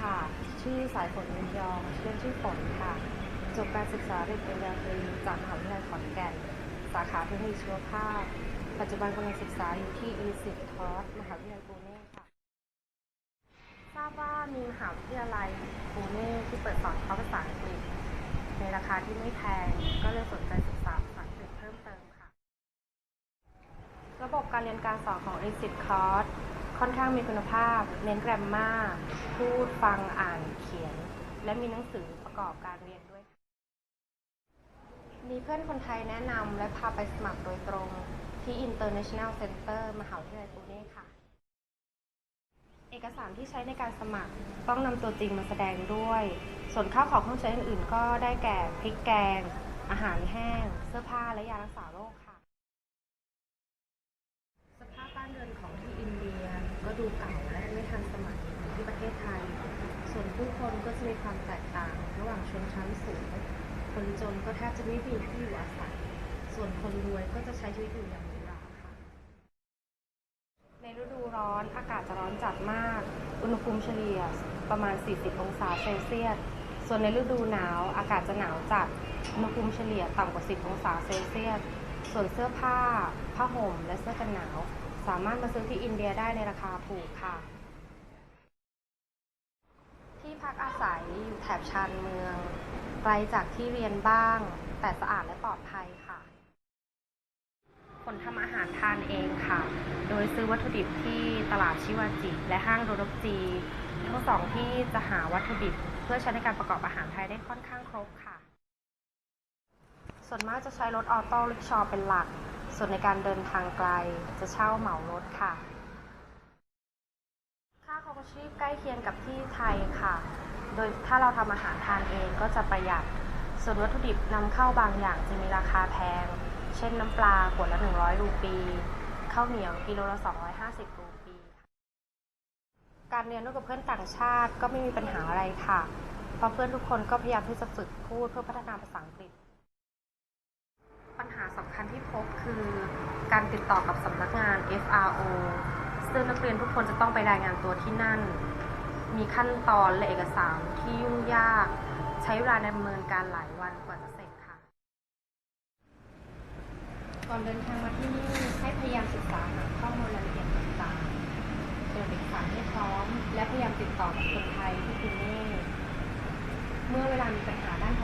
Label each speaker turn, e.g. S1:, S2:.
S1: ค่ะ ชื่อสายฝนยินยองชื่อเล่นชื่อฝนค่ะ จบการศึกษาเด็กปริญญาตรีจากมหาวิทยาลัยขอนแก่น สาขาเทคโนโลยีชีวภาพ ปัจจุบันกำลังศึกษาอยู่ที่ e ิ t ทอสมหาวิทยาลัยปูเน่ค่ะ ทราบว่ามีมหาวิทยาลัยปูเน่ที่เปิดสอนภาษาอังกฤษในราคาที่ไม่แพง ก็เลยสนใจศึกษาภาษาอังกฤษเพิ่มเติมค่ะ ระบบการเรียนการสอนของ e ิ t คอร์ส ค่อนข้างมีคุณภาพ เน้นแกรมมาพูดฟังอ่านเขียน และมีหนังสือประกอบการเรียนด้วย มีเพื่อนคนไทยแนะนำและพาไปสมัครโดยตรงที่ International Center มหาวิทยาลัยปูเน่ค่ะ เอกสารที่ใช้ในการสมัครต้องนำตัวจริงมาแสดงด้วย ส่วนข้าวของเครื่องใช้อื่นๆก็ได้แก่พริกแกง อาหารแห้ง เสื้อผ้าและยารักษาโรคค่ะ สภาพบ้านเรือนของที่อินเดียก็ดูเก่าและไม่ทันสมัยเหมือนที่ประเทศ ไทย ส่วนผู้คนก็จะมีความแตกต่าง ระหว่างชนชั้นสูง คนจนก็แทบจะไม่มีที่อยู่อาศัย ส่วนคนรวยก็จะใช้ชีวิตอยู่อย่างหรูหราค่ะ ในฤดูร้อนอากาศจะร้อนจัดมาก อุณหภูมิเฉลี่ยประมาณ 40 องศาเซลเซียส ส่วนในฤดูหนาวอากาศจะหนาวจัด อุณหภูมิเฉลี่ยต่ำกว่า 10 องศาเซลเซียส ส่วนเสื้อผ้า ผ้าห่ม และเสื้อกันหนาว สามารถมาซื้อที่อินเดียได้ในราคาถูกค่ะ ที่พักอาศัยอยู่แถบชานเมือง ไกลจากที่เรียนบ้าง แต่สะอาดและปลอดภัยค่ะคนทำอาหารทานเองค่ะ โดยซื้อวัตถุดิบที่ตลาดชิวาจิ และห้างโรดโรจีทั้งสองที่จะหาวัตถุดิบ เพื่อใช้ในการประกอบอาหารไทยได้ค่อนข้างครบค่ะ ส่วนมากจะใช้รถออโต้ริกชอเป็นหลัก ส่วนในการเดินทางไกลจะเช่าเหมารถค่ะ ชีพใกล้เคียงกับที่ไทยค่ะ โดยถ้าเราทำอาหารทานเองก็จะประหยัด ส่วนวัตถุดิบนำเข้าบางอย่างจะมีราคาแพง เช่นน้ำปลาขวดละ 100 รูปีข้าวเหนียวกิโลละ 250 รูปี การเรียนร่วมกับเพื่อนต่างชาติก็ไม่มีปัญหาอะไรค่ะ เพราะเพื่อนทุกคนก็พยายามที่จะฝึกพูดเพื่อพัฒนาภาษาอังกฤษ ปัญหาสำคัญที่พบคือ การติดต่อกับสำนักงาน FRO ซึ่งนักเรียนทุกคนจะต้องไปรายงานตัวที่นั่น มีขั้นตอนและเอกสารที่ยุ่งยาก ใช้เวลาดำเนินการหลายวันกว่าจะเสร็จค่ะ ก่อนเดินทางมาที่นี่ให้พยายามศึกษาหาข้อมูลรายละเอียดต่างๆเตรียมเอกสารให้พร้อม และพยายามติดต่อกับคนไทยที่กรุงเทพเมื่อเวลามีปัญหาด้าน